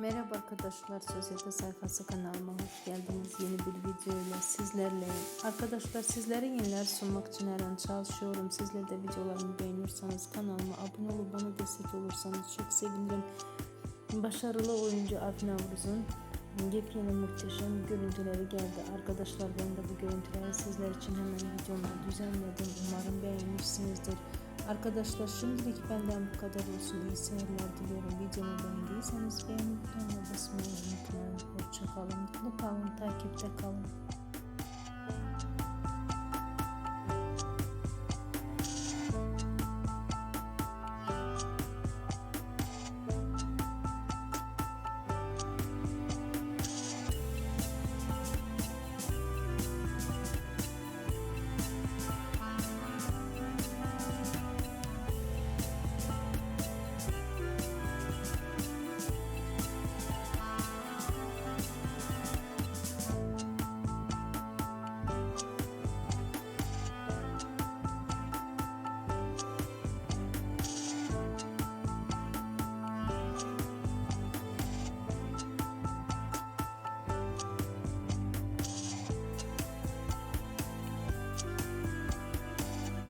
Merhaba arkadaşlar, Sosyete Sayfası kanalıma hoş geldiniz. Yeni bir videoyla sizlerleyim. Arkadaşlar sizlere yeniler sunmak için her an çalışıyorum. Sizler de videolarımı beğeniyorsanız kanalıma abone olup bana destek olursanız çok sevinirim. Başarılı oyuncu Avni Navruz'un yepyeni muhteşem görüntüleri geldi. Arkadaşlar ben de bu görüntüleri sizler için hemen videomda düzenledim. Umarım beğenmişsinizdir. Arkadaşlar şimdilik benden bu kadar olsun. İyi seyirler diliyorum. Beğendiyseniz beğeni butonuna basmayı unutmayın. Hoşçakalın. Mutlu kalın. Takipte kalın.